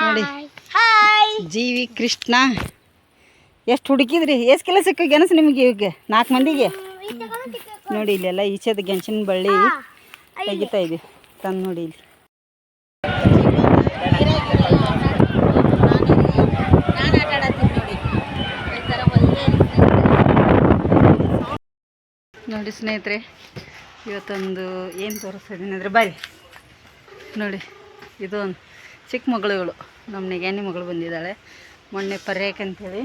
ನೋಡಿ. ಹಾಯ್ ಜೀವಿ ಕೃಷ್ಣ. ಎಷ್ಟು ಹುಡುಕಿದ್ರಿ? ಎಷ್ಟು ಕೆಲಸ ಸಿಕ್ಕ ಗೆಣಸು ನಿಮಗೆ ಇವಾಗ ನಾಲ್ಕು ಮಂದಿಗೆ? ನೋಡಿ ಇಲ್ಲೆಲ್ಲ ಈಚೆದ ಗೆಣಸಿನ ಬಳ್ಳಿ ತೆಗಿತಾ ಇದೆ ತಂದು ನೋಡಿ ಇಲ್ಲಿ. ನೋಡಿ ಸ್ನೇಹಿತರೆ ಇವತ್ತೊಂದು ಏನು ತೋರಿಸ್ತಿದ್ದೀನಿ ಅಂದರೆ ಬರ್ರಿ. ನೋಡಿ ಇದು ಒಂದು ಚಿಕ್ಕ ಮಗಳುಗಳು ನಮ್ಮ ನಿಗ್ಯಾನಿ ಮಗಳು ಬಂದಿದ್ದಾಳೆ. ಮೊನ್ನೆ ಪರ್ಯಾಕ್ ಅಂತೇಳಿ.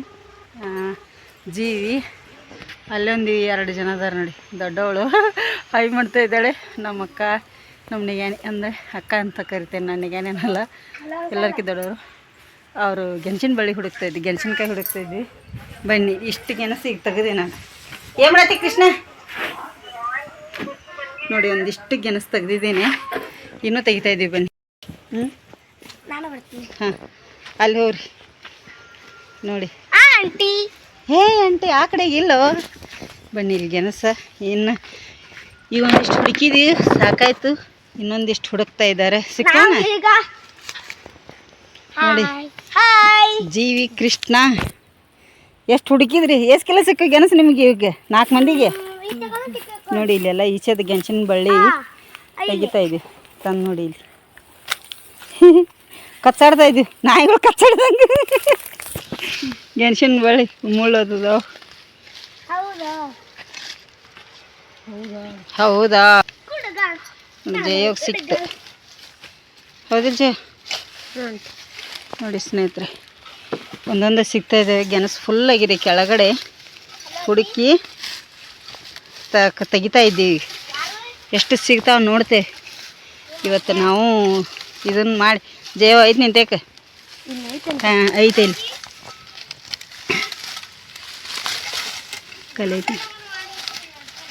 ಜೀವಿ, ಅಲ್ಲೊಂದು ಎರಡು ಜನ ಅದಾರ ನೋಡಿ. ದೊಡ್ಡವಳು ಹೈ ಮಾಡ್ತಾ ಇದ್ದಾಳೆ. ನಮ್ಮ ಅಕ್ಕ ನಮ್ಮ ನಿಗ್ಯಾನಿ ಅಂದರೆ ಅಕ್ಕ ಅಂತ ಕರಿತೇನೆ ನಾನು ನಿಗ್ಯಾನೇನಲ್ಲ ಎಲ್ಲರಿಗೂ ದೊಡ್ಡವರು. ಅವರು ಗೆಣಸಿನ ಬಳ್ಳಿ ಹುಡುಕ್ತಾ ಇದ್ವಿ. ಗೆಣಸಿನಕಾಯಿ ಹುಡುಕ್ತಾ ಇದ್ವಿ. ಬನ್ನಿ, ಇಷ್ಟು ಗೆಣಸು ಈಗ ತೆಗೆದೆ ನಾನು. ಏನು ಮಾಡತ್ತಿ ಕೃಷ್ಣ? ನೋಡಿ, ಒಂದಿಷ್ಟು ಗೆಣಸು ತೆಗ್ದಿದ್ದೀನಿ. ಇನ್ನೂ ತೆಗಿತಾ ಇದ್ದೀವಿ ಬನ್ನಿ. ಹ್ಞೂ ನಾನು ಬರ್ತೀನಿ. ಹಾಂ ಅಲ್ಲಿ ಹೋಗ್ರಿ. ನೋಡಿ. ಆಂಟಿ. ಹೇ ಆಂಟಿ ಆ ಕಡೆ ಇಲ್ಲೋ. ಬನ್ನಿ ಇಲ್ಲಿ ಗೆಣಸ. ಇನ್ನು ಈಗ ಒಂದಿಷ್ಟು ಹುಡುಕಿದ್ವಿ. ಸಾಕಾಯ್ತು. ಇನ್ನೊಂದಿಷ್ಟು ಹುಡುಕ್ತಾ ಇದ್ದಾರೆ. ಸಿಕ್ಕೋಣ? ನೋಡಿ. ಜೀವಿ ಕೃಷ್ಣ. ಎಷ್ಟು ಹುಡುಕಿದ್ರಿ? ಎಷ್ಟು ಕೆಲಸ ಸಿಕ್ಕ ಗೆಣಸು ನಿಮಗೆ ಈಗ? ನಾಲ್ಕು ಮಂದಿಗೆ? ನೋಡಿ ಇಲ್ಲೆಲ್ಲ ಈಚೆದ ಗೆಣಸಿನ ಬಳ್ಳಿ ತೆಗಿತಾ ಇದ್ದೀವಿ. ತಂದು ನೋಡಿ ಇಲ್ಲಿ. ಕಚ್ಚಾಡ್ತಾ ಇದ್ದೀವಿ ನಾಯಿಗಳು ಕಚ್ಚಾಡ್ದಂಗೆ. ಗೆಣಸಿನ ಬಳ್ಳಿ ಮುಳ್ಳೋದದಾವ ಹೌದಾ? ಜಯೋಗ ಸಿಕ್ತು. ಹೌದಿಲ್ಲ ಜಯ? ನೋಡಿ ಸ್ನೇಹಿತರೆ ಒಂದೊಂದೇ ಸಿಗ್ತಾ ಇದೆ. ಗೆಣಸು ಫುಲ್ ಆಗಿದೆ. ಕೆಳಗಡೆ ಹುಡುಕಿ ತೆಗಿತಾ ಇದ್ದೀವಿ. ಎಷ್ಟು ಸಿಗ್ತಾವೆ ನೋಡ್ತೇವೆ ಇವತ್ತು ನಾವು ಇದನ್ನು ಮಾಡಿ ಜಯ ಐತೆ ನಿಂತೇಕ ಹಾಂ ಐತೆ ಇಲ್ಲಿ. ಕಲೈತಿ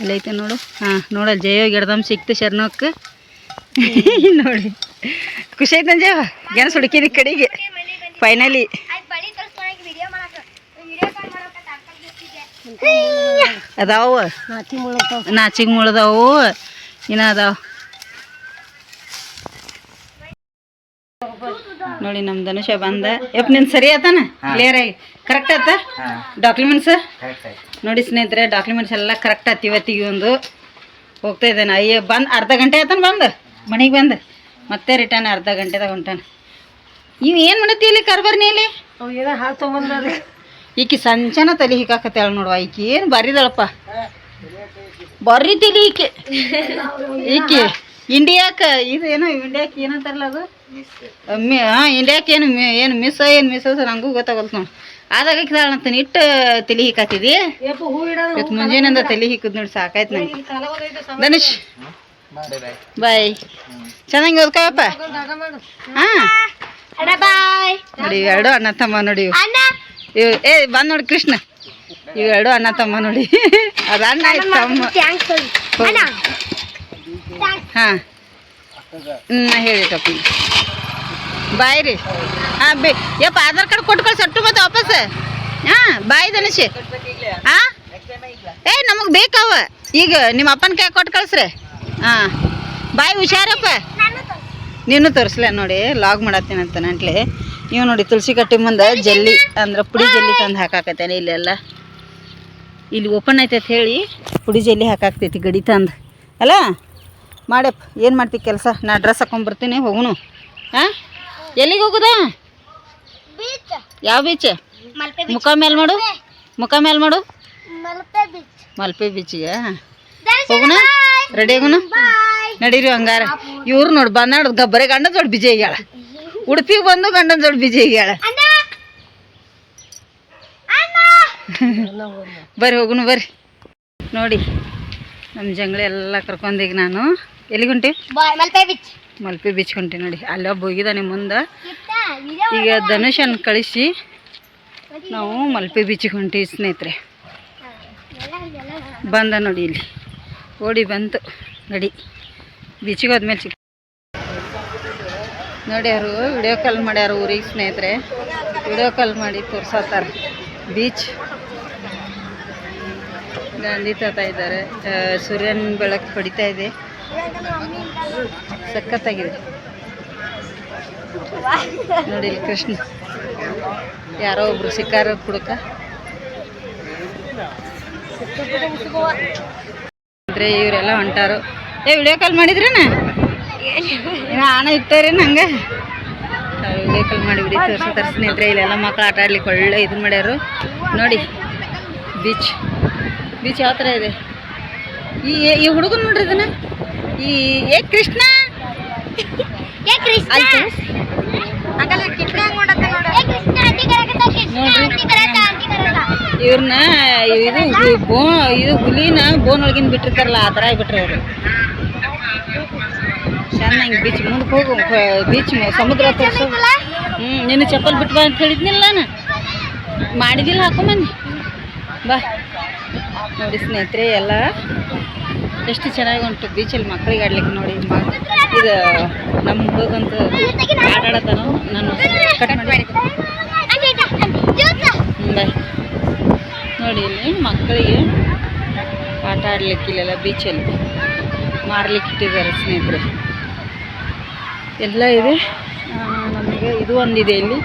ಅಲ್ಲೈತೆ ನೋಡು. ಹಾಂ ನೋಡಲ್ಲ ಜೇವ ಗಿಡದಮ್ ಸಿಕ್ತು ಶರಣಕ್ಕೆ ನೋಡಿ. ಖುಷಿ ಆಯ್ತು ಜೇವ ಗೆಣಸು ಹುಡುಕಿದ ಕಡೆಗೆ. ಫೈನಲಿ ಅದಾವ. ನಾಚಿಗೆ ಮುಳ್ದವು ಇನ್ನ ಅದಾವ. ನೋಡಿ ನಮ್ಮ ಧನುಷ ಬಂದ. ಯಪ್ ನಿನ್ ಸರಿ ಆತನ? ಕ್ಲಿಯರ್ ಆಗಿ. ಕರೆಕ್ಟ್ ಆತ? ಡಾಕ್ಯುಮೆಂಟ್ಸ್ ನೋಡಿ ಸ್ನೇಹಿತರೆ ಡಾಕ್ಯುಮೆಂಟ್ಸ್ ಎಲ್ಲ ಕರೆಕ್ಟ್ ಆತ ಇವತ್ತಿಗೆ ಒಂದು. ಹೋಗ್ತಾ ಇದ್ದಾನೆ. ಅಯ್ಯ ಬಂದು ಅರ್ಧ ಗಂಟೆ ಆತನ ಬಂದು? ಮನೆಗೆ ಬಂದು? ಮತ್ತೆ ರಿಟರ್ನ್ ಅರ್ಧ ಗಂಟೆದಾಗ ಹೊಂಟಾನ ಇವ್ ಏನು ಮಾಡತ್ತಿ ಇಲ್ಲಿ ಕರ್ಬರ್ನಿ ಇಲ್ಲಿ? ಈಕಿ ಸಂಚನ ತಲೆ ಹಿಕ್ಕಾಕತ್ತಾಳ ನೋಡುವ ಈಕಿ ಏನು ಬರಿದಳಪ್ಪ. ಬರ್ರಿ ತಲಿ ಈಕೆ. ಈಕಿ. ಇಂಡಿಯಾಕ ಇದು ಏನೋ ಇಂಡಿಯಾಕ್ ಏನಂತಾರಲ್ಲ ಅದು? ಮಿ ಹಾಂ ಇಂಡಿಯಾಕ್ ಏನು ಮಿ- ಏನು ಮಿಸ್ ಏನು ಮಿಸ್ ನಂಗೂ ಗೊತ್ತಾಗಲ್ತು ನೋಡಿ. ಆದಾಗ ಹಾಕಿದಾಳ ಅಂತ ಇಟ್ಟು ತಲೆ ಹಿಕ್ಕಾತಿದಿ. ಇವತ್ತು ಮುಂಜಾನೆಯಿಂದ ತಲೆ ಹಿಕ್ಕದ್ ನೋಡಿ ಸಾಕಾಯ್ತು ನಂಗೆ. ಧನುಷ್. ಬಾಯ್. ಚೆನ್ನಾಗಿ ಓದ್ಕೊಯಪ್ಪ. ಹಾಂ. ನೋಡಿ ಇವೆರಡು ಅಣ್ಣ ತಮ್ಮ ನೋಡಿ. ಇವು. ಏ ಬಂದ್ ನೋಡಿ ಕೃಷ್ಣ. ಇವೆರಡು ಅಣ್ಣ ತಮ್ಮ ನೋಡಿ. ಅದು ಅಣ್ಣ ಆಯ್ತು ತಮ್ಮ. ಥ್ಯಾಂಕ್ಸ್ ಅಣ್ಣ. ಹಾ. ಹ್ಞೂ ಹೇಳಿ ಟಪ್ಪಿ ಬಾಯ್ ರೀ ಹಾಂ, ಬಿ, ಯಪ್ಪ, ಆಧಾರ್ ಕಾರ್ಡ್ ಕೊಟ್ಟು ಕಳ್ಸಿ ಅಟ್ಟು ಮತ್ತೆ ವಾಪಸ್ ಹಾಂ, ಬಾಯ್ ಧನುಷ್ ಹಾಂ ಏ, ನಮಗೆ ಬೇಕವ. ಈಗ ನಿಮ್ಮ ಅಪ್ಪನ ಕೈ ಕೊಟ್ಟು ಕಳ್ಸ್ರಿ. ಹಾಂ. ಬಾಯ್ ಹುಷಾರಪ್ಪ. ನಾನು ತೋರಿಸ್ಲ ನೋಡಿ, ಲಾಗ್ ಮಾಡತ್ತೀನಿ ಅಂತ ನಂಟ್ಲಿ. ನೀವು ನೋಡಿ ತುಳಸಿ ಕಟ್ಟಿ ಮುಂದೆ ಜಲ್ಲಿ ಅಂದ್ರೆ ಪುಡಿ ಜಲ್ಲಿ ತಂದು ಹಾಕಾಕತ್ತೇನೆ ಇಲ್ಲೆಲ್ಲ. ಇಲ್ಲಿ ಓಪನ್ ಐತೆ ಅಂತ ಹೇಳಿ ಪುಡಿ ಜಲ್ಲಿ ಹಾಕಾಕ್ತೈತಿ ಗಡಿ ತಂದು. ಅಲ್ಲ ಮಾಡಪ್ಪ ಏನು ಮಾಡ್ತಿ ಕೆಲಸ? ನಾ ಡ್ರೆಸ್ ಹಾಕೊಂಡ್ಬರ್ತೀನಿ ಹೋಗುನು. ಹಾಂ? ಎಲ್ಲಿಗೆ ಹೋಗುದ? ಯಾವ ಬೀಚ್ ಮುಖ ಮೇಲೆ ಮಾಡು. ಮುಖ ಮೇಲೆ ಮಾಡು. ಮಲ್ಪೆ ಬೀಚ್ ಮಲ್ಪೆ ಬೀಚಿಗೆ ಹೋಗುಣ ರೆಡಿ ಆಗುಣ ನಡೀರಿ ಹಂಗಾರ. ಇವ್ರು ನೋಡಿ ಬಂದಾಡ ಗಬ್ಬರೆ ಗಂಡನ ದೊಡ್ಡ ಬಿಜಿ ಆಗ್ಯಾಳ. ಉಡುಪಿಗೆ ಬಂದು ಗಂಡನ ದೊಡ್ಡ ಬಿಜಿ ಆಗ್ಯಾಳ. ಬರ್ರಿ ಹೋಗುನು ಬರ್ರಿ. ನೋಡಿ ನಮ್ಮ ಜಂಗಳೆಲ್ಲ ಎಲ್ಲ ಕರ್ಕೊಂಡೀಗ ನಾನು. ಎಲ್ಲಿಗೆ ಹೊಂಟಿ ಬಾಯ್ ಮಲ್ಪೆ ಬೀಚ್ ಮಲ್ಪೆ ಬೀಚ್ ಹೊಂಟಿ ನೋಡಿ. ಅಲ್ಲ ಹೋಗಿದ್ದಾನೆ ಮುಂದೆ. ಈಗ ಧನುಷನ್ ಕಳಿಸಿ. ನಾವು ಮಲ್ಪೆ ಬೀಚಿಗೆ ಹೊಂಟಿ ಸ್ನೇಹಿತರೆ. ಬಂದ ನೋಡಿ ಇಲ್ಲಿ. ಓಡಿ ಬಂತು. ಗಡಿ ಬೀಚಿಗೆ ಹೋದ್ಮೇಲೆ ಚಿಕ್ಕ ನೋಡಿ ಅವರು ವಿಡಿಯೋ ಕಾಲ್ ಮಾಡ್ಯಾರ ಊರಿಗೆ ಸ್ನೇಹಿತರೆ. ವಿಡಿಯೋ ಕಾಲ್ ಮಾಡಿ ತೋರ್ಸತ್ತಾರ ಬೀಚ್ ಗಾಂಧಿ ತಾತ ಇದ್ದಾರೆ. ಸೂರ್ಯನ ಬೆಳಕು ಹೊಡಿತಾ ಇದೆ. ಸಖತ್ತಾಗಿದೆ. ನೋಡಿ ಇಲ್ಲಿ ಕೃಷ್ಣ. ಯಾರೋ ಒಬ್ರು ಸಿಕ್ಕಾರ ಕುಡುಕ. ಅಂದ್ರೆ ಇವರೆಲ್ಲ ಹೊಂಟಾರು. ಏ ವಿಡಿಯೋ ಕಾಲ್ ಮಾಡಿದ್ರೇನ? ಆಣ ಇರ್ತಾರೇನು ಹಂಗೆ? ವಿಡಿಯೋ ಕಾಲ್ ಮಾಡಿ ಬಿಡಿ ತೋರಿಸ್ತಾರೆ ಸ್ನೇಹಿತರೆ ಇಲ್ಲೆಲ್ಲ ಮಕ್ಳು ಆಟ ಆಡ್ಲಿಕ್ಕೆ ಒಳ್ಳೆ ಇದು ಮಾಡ್ಯಾರು ನೋಡಿ ಬೀಚ್ ಬೀಚ್ ಯಾವ ಥರ ಇದೆ? ಈ ಈ ಹುಡುಗನ್ ನೋಡ್ರಿ ಇದನ್ನ? ಈ ಏ ಕೃಷ್ಣ? ಏ ಕೃಷ್ಣ! ಹಂಗಲ್ಲ ಕಿಟ್ಟ ಹೆಂಗ್ ನೋಡು. ಏ ಕೃಷ್ಣ ಆಂಟಿ ಕರೆಕತ್ತ ಕೃಷ್ಣ. ಆಂಟಿ ಕರೆಕತ್ತ ಆಂಟಿ ಕರೆಕತ್ತ ಇವ್ರನ್ನ ಇದು ಬೋ ಇದು ಹುಲಿನ ಬೋನ್ ಒಳಗಿನ ಬಿಟ್ಟಿರ್ತಾರಲ್ಲ ಆ ಥರ ಆಗಿಬಿಟ್ರೆ ಅವರು ಚೆನ್ನಾಗಿ ಬೀಚ್ ಮುಂದಕ್ಕೆ ಹೋಗು ಬೀಚ್ ಸಮುದ್ರ ತೋರಿಸು. ಹ್ಞೂ ನಿನ್ನ ಚಪ್ಪಲ್ ಬಿಟ್ಟು ಬಾ ಅಂತ ಹೇಳಿದ್ನಿಲ್ಲ ನಾನು. ಮಾಡಿದಿಲ್ಲ ಹಾಕೊಂಬಂದು ಬಾ. ನೋಡಿ ಸ್ನೇಹಿತರೆ ಎಲ್ಲ ಎಷ್ಟು ಚೆನ್ನಾಗಿ ಉಂಟು ಬೀಚಲ್ಲಿ ಮಕ್ಕಳಿಗೆ ಆಡ್ಲಿಕ್ಕೆ ನೋಡಿ ಇದು ನಮ್ಮ ಹುಡುಗಂತೂ ಆಟ ನಾನು ಕಟ್ ನೋಡಿ ಇಲ್ಲಿ ಮಕ್ಕಳಿಗೆ ಆಟ ಆಡ್ಲಿಕ್ಕೆ ಇಲ್ಲೆಲ್ಲ ಬೀಚಲ್ಲಿ ಮಾರ್ಲಿಕ್ಕೆ ಇಟ್ಟಿದ್ದಾರೆ ಸ್ನೇಹಿತರೆ. ಎಲ್ಲ ಇದೆ. ನಮಗೆ ಇದು ಒಂದಿದೆ ಇಲ್ಲಿ.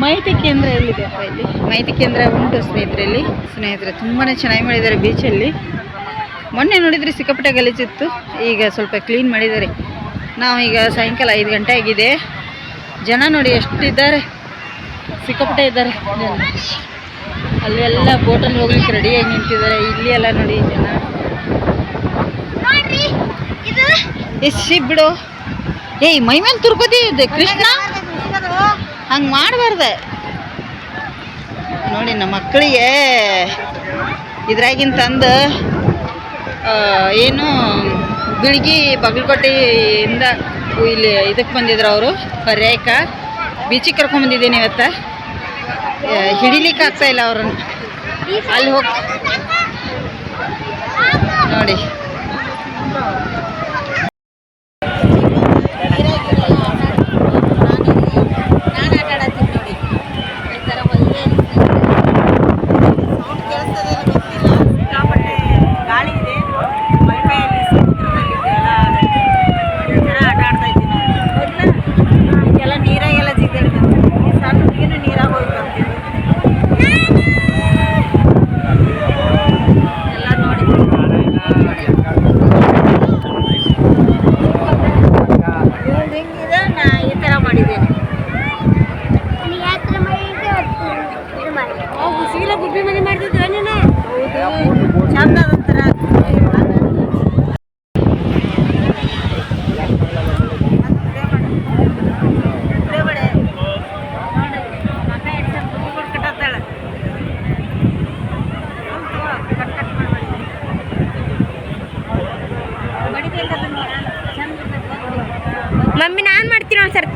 ಮಾಹಿತಿ ಕೇಂದ್ರ ಎಲ್ಲಿದೆ ಇಲ್ಲಿ? ಮಾಹಿತಿ ಕೇಂದ್ರ ಉಂಟು ಸ್ನೇಹಿತರಲ್ಲಿ. ಸ್ನೇಹಿತರೆ ತುಂಬಾ ಚೆನ್ನಾಗಿ ಮಾಡಿದ್ದಾರೆ ಬೀಚಲ್ಲಿ ಮೊನ್ನೆ ನೋಡಿದರೆ ಸಿಕ್ಕಾಪಟ್ಟೆ ಗಲೀಜಿತ್ತು. ಈಗ ಸ್ವಲ್ಪ ಕ್ಲೀನ್ ಮಾಡಿದ್ದಾರೆ. ನಾವು ಈಗ ಸಾಯಂಕಾಲ ಐದು ಗಂಟೆ ಆಗಿದೆ. ಜನ ನೋಡಿ ಎಷ್ಟಿದ್ದಾರೆ. ಸಿಕ್ಕಾಪಟ್ಟೆ ಇದ್ದಾರೆ ಜನ. ಅಲ್ಲಿ ಎಲ್ಲ ಬೋಟಲ್ಲಿ ಹೋಗ್ಲಿಕ್ಕೆ ರೆಡಿಯಾಗಿ ನಿಂತಿದ್ದಾರೆ. ಇಲ್ಲಿ ಎಲ್ಲ ನೋಡಿ ಜನ. ನೋಡ್ರಿ ಇದು ಎಸಿ ಬಿಡು. ಏಯ್ ಮೈ ಮೇಲೆ ತುರ್ಕೋತಿ ಕೃಷ್ಣ? ಹಂಗೆ ಮಾಡಬಾರ್ದೆ ನೋಡಿ ನಮ್ಮ ಮಕ್ಕಳಿಗೆ ಇದ್ರಾಗಿನ ತಂದು ಏನು ಬಿಳ್ಗಿ ಬಗಲಕೋಟೆಯಿಂದ ಇಲ್ಲಿ ಇದಕ್ಕೆ ಬಂದಿದ್ರು ಅವರು. ಪರ್ಯಾಯಕ ಬೀಚಿಗೆ ಕರ್ಕೊಂಬಂದಿದ್ದೀನಿ ಇವತ್ತು. ಹಿಡಿಲಿಕ್ಕೆ ಆಗ್ತಾ ಇಲ್ಲ ಅವ್ರನ್ನ. ಅಲ್ಲಿ ಹೋಗಿ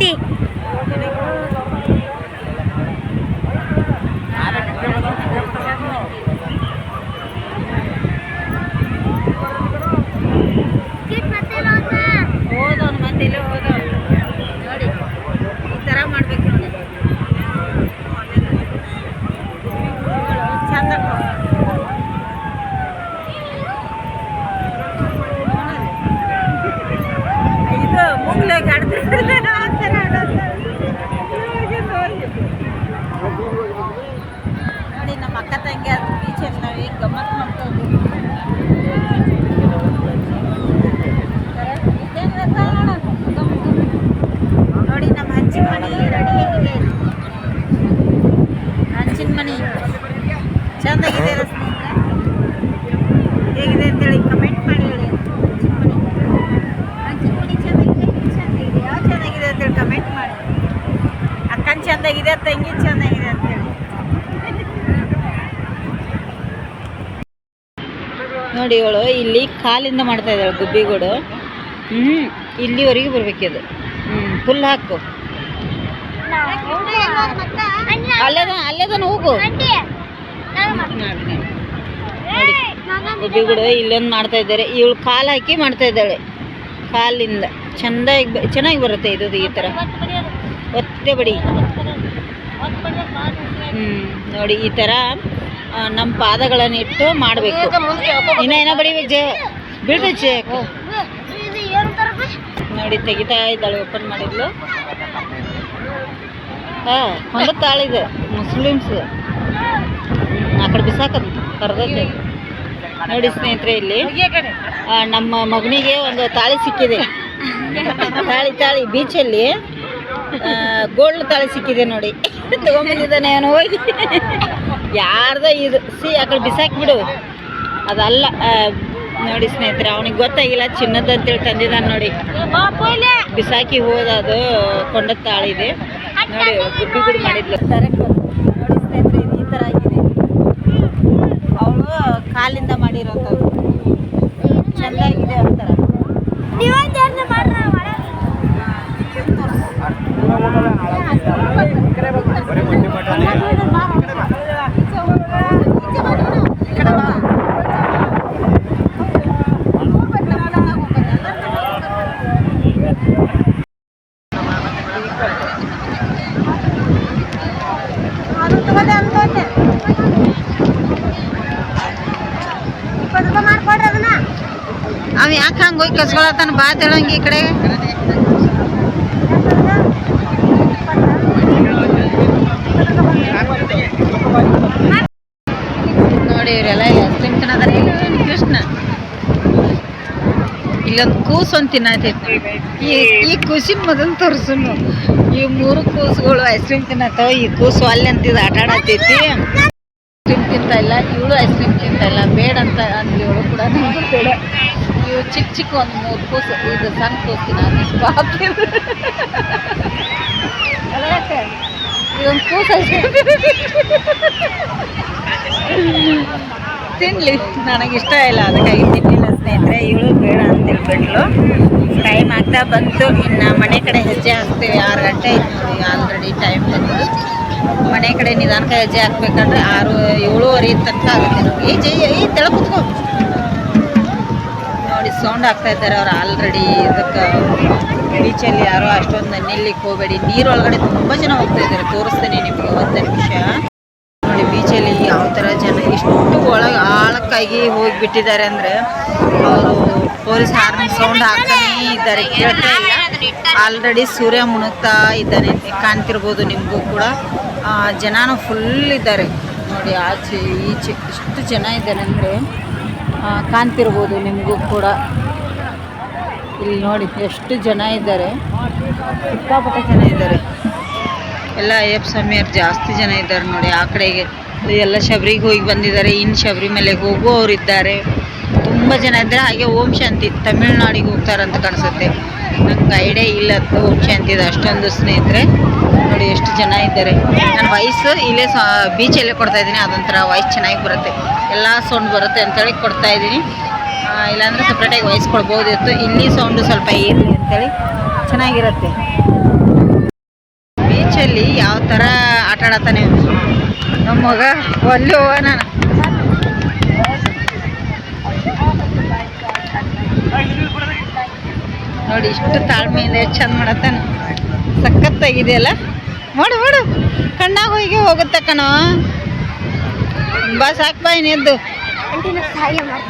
Titi. ತಂಗಿ ಚಂದಾಗಿದೆ ಅಂತೇಳಿ ನೋಡಿ ಇವಳು ಇಲ್ಲಿ ಕಾಲಿಂದ ಮಾಡ್ತಾ ಇದ್ದಾಳೆ ಗುಬ್ಬಿಗೂಡು. ಹ್ಞೂ ಇಲ್ಲಿವರೆಗೆ ಬರ್ಬೇಕಿದು ಹ್ಞೂ ಫುಲ್ ಹಾಕು. ಅಲ್ಲದ ಅಲ್ಲದ ಹೋಗು. ಗುಬ್ಬಿಗೂಡು ಇಲ್ಲೊಂದು ಮಾಡ್ತಾ ಇದ್ದಾರೆ. ಇವಳು ಕಾಲು ಹಾಕಿ ಮಾಡ್ತಾ ಇದ್ದಾಳೆ. ಕಾಲಿಂದ. ಚೆಂದಾಗಿ ಚೆನ್ನಾಗಿ ಬರುತ್ತೆ ಇದು ಈ ಥರ ಒತ್ತೆ ಬಡಿ. ಹ್ಞೂ ನೋಡಿ, ಈ ತರ ನಮ್ಮ ಪಾದಗಳನ್ನು ಇಟ್ಟು ಮಾಡಬೇಕು. ಇನ್ನ ಏನೋ ಬಡಿಬೇಕು ಜೇ ಬಿಡ್ಬೇಕು ಜೇ ನೋಡಿ, ತೆಗಿತಾ ಇದ್ದಾಳೆ ಓಪನ್ ಮಾಡಿದ್ಲು. ಹಾಂ ಒಂದು ತಾಳಿದೆ ಮುಸ್ಲಿಮ್ಸ್ ಆ ಕಡೆ ಬಿಸಾಕದ್ ಕರ್ದೈತೆ ನೋಡಿ, ಸ್ನೇಹಿತರೆ, ಇಲ್ಲಿ ನಮ್ಮ ಮಗನಿಗೆ ಒಂದು ತಾಳಿ ಸಿಕ್ಕಿದೆ. ತಾಳಿ ತಾಳಿ ಬೀಚಲ್ಲಿ ಗೋಲ್ಡ್ ತಾಳಿ ಸಿಕ್ಕಿದೆ ನೋಡಿ. ತಗೊಂಬಂದಿದ್ದಾನೆ ಅವನು ಹೋಗಿ. ಯಾರ್ದ ಇದು, ಸಿ, ಆ ಕಡೆ ಬಿಸಾಕ್ಬಿಡು ಅದಲ್ಲ ನೋಡಿ ಸ್ನೇಹಿತರೆ, ಅವನಿಗೆ ಗೊತ್ತಾಗಿಲ್ಲ, ಚಿನ್ನದ ಅಂತೇಳಿ ತಂದಿದ್ದಾನೆ ನೋಡಿ. ಬಿಸಾಕಿ ಹೋದ ಅದು ಕೊಂಡ ತಾಳಿದೆ ನೋಡಿ ಗುಡ್ಡು ಗುಡ್ಡು ಮಾಡಿದ್ಲು. ನೋಡಿ ಸ್ನೇಹಿತರೆ, ಈ ಥರ ಆಗಿದೆ. ಅವಳು ಕಾಲಿಂದ ಮಾಡಿರೋಂಥದ್ದು. ಅವ ಯಾಕೆ ಹಂಗೆ ಹೋಗಿ ಕಸ್ಕೊಳತ್ತಾನ ಬಾ ಹೇಳಂಗೆ ಈ ಕಡೆ ನೋಡಿ ಇವರೆಲ್ಲ ಇಲ್ಲಿ ಐಸ್ ತಿನ್ನೋದಾರೆ ಇಲ್ಲಿ ಕೃಷ್ಣ. ಇಲ್ಲೊಂದು ಕೂಸು ಒಂದು ತಿನ್ನತೈತಿ ಈ ಈ ಕೂಸಿನ ಮೊದಲು ತೋರಿಸುನು. ಈ ಮೂರು ಕೂಸುಗಳು ಐಸ್ ಕ್ರೀಮ್ ತಿನ್ನತಾವ ಈ ಕೂಸು ಅಲ್ಲಿ ಅಂತಿದ್ದು ಆಟ ಆಡತೈತಿ ಕ್ರೀಮ್ ತಿಂತ ಇಲ್ಲ, ಇವಳು ಐಸ್ ಕ್ರೀಮ್ ತಿಂತ ಇಲ್ಲ. ಬೇಡ ಅಂತ ಇವಳು ಕೂಡ. ಬೇಡ. ಇವು ಚಿಕ್ಕ ಚಿಕ್ಕ ಒಂದು ಮೂರು ಕೂಸು, ಇದು ಸಣ್ಣ ಕೂಸು ನಾನು ಪಾಪ ಇದೊಂದು ತಿನ್ಲಿ. ನನಗೆ ಇಷ್ಟ ಇಲ್ಲ, ಅದಕ್ಕಾಗಿ ತಿನ್ನಿಲ್ಲ ಸ್ನೇಹಿತರೆ. ಇವಳು ಬೇಡ ಅಂತ ಹೇಳ್ಬಿಟ್ಲು. ಟೈಮ್ ಆಗ್ತಾ ಬಂತು. ಇನ್ನು ಮನೆ ಕಡೆ ಹೆಜ್ಜೆ ಹಾಕ್ತೀವಿ. ಆರು ಗಂಟೆ ಇತ್ತು ಆಲ್ರೆಡಿ ಟೈಮ್ ಬಂತು. ಮನೆ ಕಡೆ ನಿಧಾನಕ್ಕೆ ಹೆಜ್ಜೆ ಹಾಕ್ಬೇಕಂದ್ರೆ ಆರು, ಏಳುವರೆ ತನಕ ಆಗುತ್ತೆ ನಮ್ಗೆ. ಈ ಜೈ ಈ ತೆಳ ಕುತ್ಕೋ. ನೋಡಿ ಸೌಂಡ್ ಆಗ್ತಾ ಇದ್ದಾರೆ ಅವ್ರು ಆಲ್ರೆಡಿ ಇದಕ್ಕೆ. ಬೀಚಲ್ಲಿ ಯಾರೋ ಅಷ್ಟೊಂದು ನಿಲ್ಲಿಕ್ಕೆ ಹೋಗಬೇಡಿ. ನೀರೊಳಗಡೆ ತುಂಬ ಜನ ಹೋಗ್ತಾ ಇದ್ದಾರೆ. ತೋರಿಸ್ತೇನೆ ನಿಮಗೆ ಒಂದು ನಿಮಿಷ. ನೋಡಿ, ಬೀಚಲ್ಲಿ ಯಾವ ಥರ ಜನ ಎಷ್ಟು ಒಳಗೆ ಆಳಕ್ಕಾಗಿ ಹೋಗಿಬಿಟ್ಟಿದ್ದಾರೆ ಅಂದರೆ ಅವರು ಪೊಲೀಸ್ ಹಾರ್ನ್ ಸೌಂಡ್ ಹಾಕ್ತಾನೇ ಇದ್ದಾರೆ. ಕೇಳ್ತಾ ಇಲ್ಲ. ಆಲ್ರೆಡಿ ಸೂರ್ಯ ಮುಣುಗ್ತಾ ಇದ್ದಾನೆ ಕಾಣ್ತಿರ್ಬೋದು ನಿಮಗೂ ಕೂಡ. ಜನನೂ ಫುಲ್ ಇದ್ದಾರೆ. ನೋಡಿ, ಆಚೆ ಈಚೆ ಎಷ್ಟು ಜನ ಇದ್ದಾರೆ ಅಂದರೆ ಕಾಣ್ತಿರ್ಬೋದು ನಿಮಗೂ ಕೂಡ. ಇಲ್ಲಿ ನೋಡಿ ಎಷ್ಟು ಜನ ಇದ್ದಾರೆ. ಸಿಕ್ಕಾಪಟ್ಟೆ ಜನ ಇದ್ದಾರೆ. ಎಲ್ಲ ಅಯ್ಯಪ್ಪ ಸ್ವಾಮಿಯವ್ರು ಜಾಸ್ತಿ ಜನ ಇದ್ದಾರೆ ನೋಡಿ. ಆ ಕಡೆಗೆ ಎಲ್ಲ ಶಬರಿಗೆ ಹೋಗಿ ಬಂದಿದ್ದಾರೆ. ಇನ್ನು ಶಬರಿಮಲೆಗೆ ಹೋಗುವವರು ಇದ್ದಾರೆ. ತುಂಬ ಜನ ಇದ್ದಾರೆ. ಹಾಗೆ ಓಂ ಶಾಂತಿ ತಮಿಳ್ನಾಡಿಗೆ ಹೋಗ್ತಾರಂತ ಕಾಣಿಸುತ್ತೆ. ನಂಗೆ ಐಡಿಯಾ ಇಲ್ಲ ಓಂ ಶಾಂತಿ ಇದೆ. ಅಷ್ಟೊಂದು ಸ್ನೇಹಿತರೆ, ನೋಡಿ ಎಷ್ಟು ಜನ ಇದ್ದಾರೆ. ನನ್ನ ವಾಯ್ಸು ಇಲ್ಲೇ ಬೀಚಲ್ಲೇ ಕೊಡ್ತಾ ಇದ್ದೀನಿ. ಅದೊಂಥರ ವಾಯ್ಸ್ ಚೆನ್ನಾಗಿ ಬರುತ್ತೆ. ಎಲ್ಲ ಸೌಂಡ್ ಬರುತ್ತೆ ಅಂತೇಳಿ ಕೊಡ್ತಾ ಇದ್ದೀನಿ. ಇಲ್ಲಾಂದ್ರೆ ಸಪ್ರೇಟಾಗಿ ವಾಯ್ಸ್ ಕೊಡ್ಬೋದಿತ್ತು. ಇಲ್ಲಿ ಸೌಂಡು ಸ್ವಲ್ಪ ಇರಲಿ ಅಂತೇಳಿ ಚೆನ್ನಾಗಿರುತ್ತೆ. ಬೀಚಲ್ಲಿ ಯಾವ ಥರ ಆಟ ಆಡತ್ತಾನೆ ನಮ್ಮ ಮಗ ಒಲ್ಲಿ ನೋಡಿ ಇಷ್ಟು ತಾಳ್ಮೆಯಿಂದ ಎಷ್ಟು ಚೆಂದ ಮಾಡತ್ತಾನ. ಸಖತ್ತಾಗಿದೆಯಲ್ಲ? ಮಾಡು ಮಾಡು. ಕಣ್ಣಾಗ ಹೋಗಿ ಹೋಗುತ್ತೆ ಕಣೋ. ಬಾ, ಸಾಕು ಬಾ ಇನ್ನೆದ್ದು.